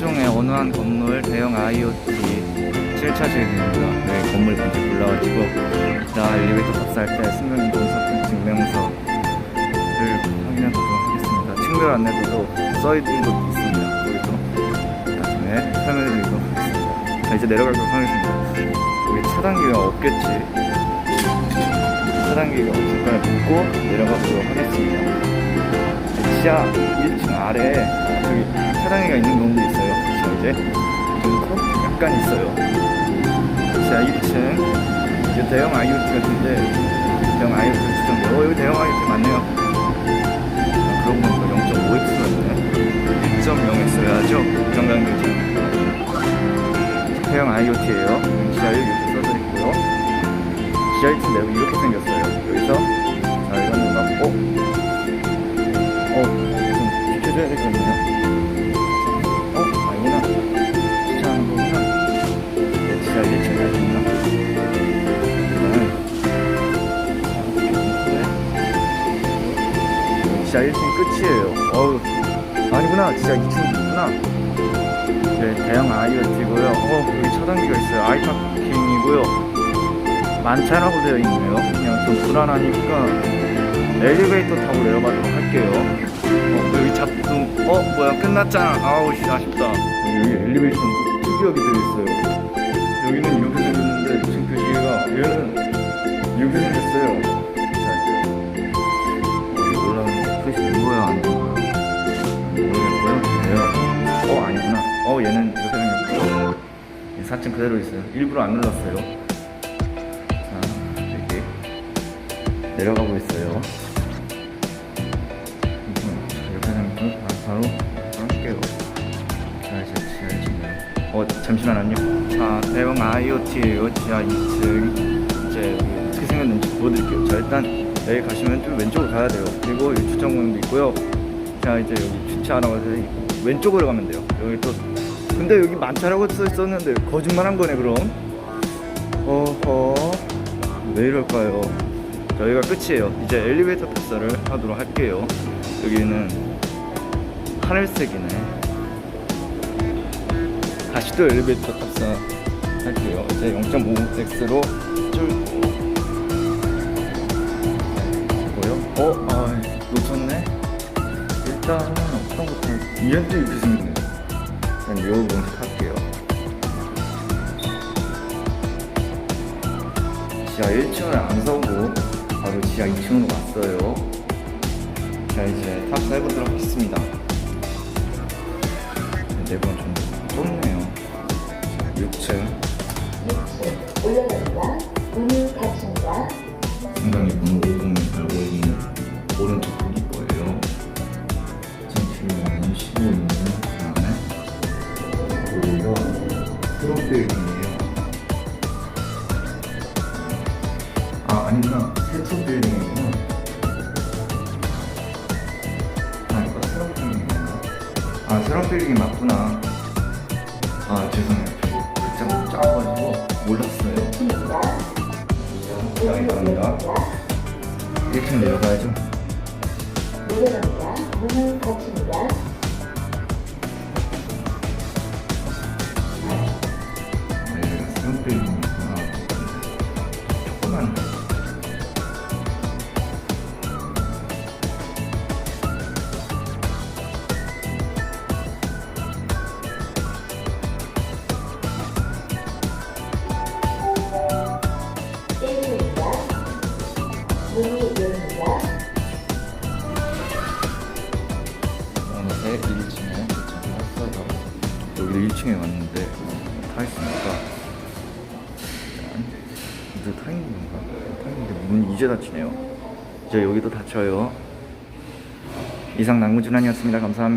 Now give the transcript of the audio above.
세종의 온화한 건물 대형 IoT 7차 주행입니다. 네, 건물 먼저 올라가지고 나 엘리베이터 탑승할 때 승용인동 사건 증명서를 확인하도록 하겠습니다. 친절 안내도 써있는 것도 있습니다. 그리고 나중에 설명해 드리도 하겠습니다. 자, 이제 내려가도록 하겠습니다. 여기 차단기가 없겠지. 차단기가 없을까 묻고 내려가도록 하겠습니다. 지하 1층 아래에 차량이가 있는 경우도 있어요. 자 이제 약간 있어요. 지하 1층 이제 대형 IoT 같은데 대형 IoT 추정돼. 어 여기 대형 IoT 맞네요. 아, 그러고 보니까 0.5X였네. 1.0 써야죠. 정강경장. 대형 IoT예요. 지하 1 이렇게 써져 있고요. 지하 1층 내부 이렇게 생겼어요. 여기서 자 이거는 맞고 어, 좀 비켜줘야 되거든요. 지하 1층 끝이에요. 어우, 아니구나. 지하 2층이구나. 네, 대형 IoT고요. 어, 여기 차단기가 있어요. 아이파킹이고요. 만차라고 되어 있네요. 그냥 좀 불안하니까 엘리베이터 타고 내려가도록 할게요. 어, 여기 작동, 어, 뭐야, 끝났잖아. 아우, 씨, 아쉽다. 여기 엘리베이터는 또 특이하게 되어 있어요. 여기는 이렇게 어, 얘는 이렇게 생겼고요. 4층 그대로 있어요. 일부러 안 눌렀어요. 자, 여기. 내려가고 있어요. 이렇게 하면 바로 할게요. 자, 이제 지하 1층. 어, 잠시만요. 자, 대형 IoT예요. 지하 2층. 이제 어떻게 생겼는지 보여드릴게요. 자, 일단 여기 가시면 좀 왼쪽으로 가야 돼요. 그리고 여기 주차공간도 있고요. 자, 이제 여기 주차하라고 해서 왼쪽으로 가면 돼요. 여기 또 근데 여기 만차라고 써 있었는데 거짓말한 거네 그럼. 어허. 왜 이럴까요? 저희가 끝이에요. 이제 엘리베이터 탑사를 하도록 할게요. 여기는 하늘색이네. 다시 또 엘리베이터 탑사 할게요. 이제 0.5X로 쭉. 뭐요? 어? 아, 놓쳤네? 일단은 어떤 것부터. 얘도 이렇게 생겼네. 일단 이 부분 할게요. 지하 1층을 안 서고 바로 지하 2층으로 왔어요. 자 이제 탑승해보도록 하겠습니다. 네번 좀 좁네요. 자, 6층 올라갑니다. 문이 닫힙니다. 빌딩이에요. 아 아니구나 새 트롯빌딩이구나. 아 이거 새로운 빌딩인가? 아 새로운 빌딩이 맞구나. 아 죄송해요. 글자가 작아가지고 몰랐어요. 갑니다. 1층 내려가야죠. 내려갑니다. 문을 닫힙니다. 어느새 1층에 도착을 했어요. 여기도 1층에 왔는데 타 있으니까 일단 이제 타 있는 건가? 타 있는데 문 이제 닫히네요. 이제 여기도 닫혀요. 이상 낭무준환이었습니다. 감사합니다.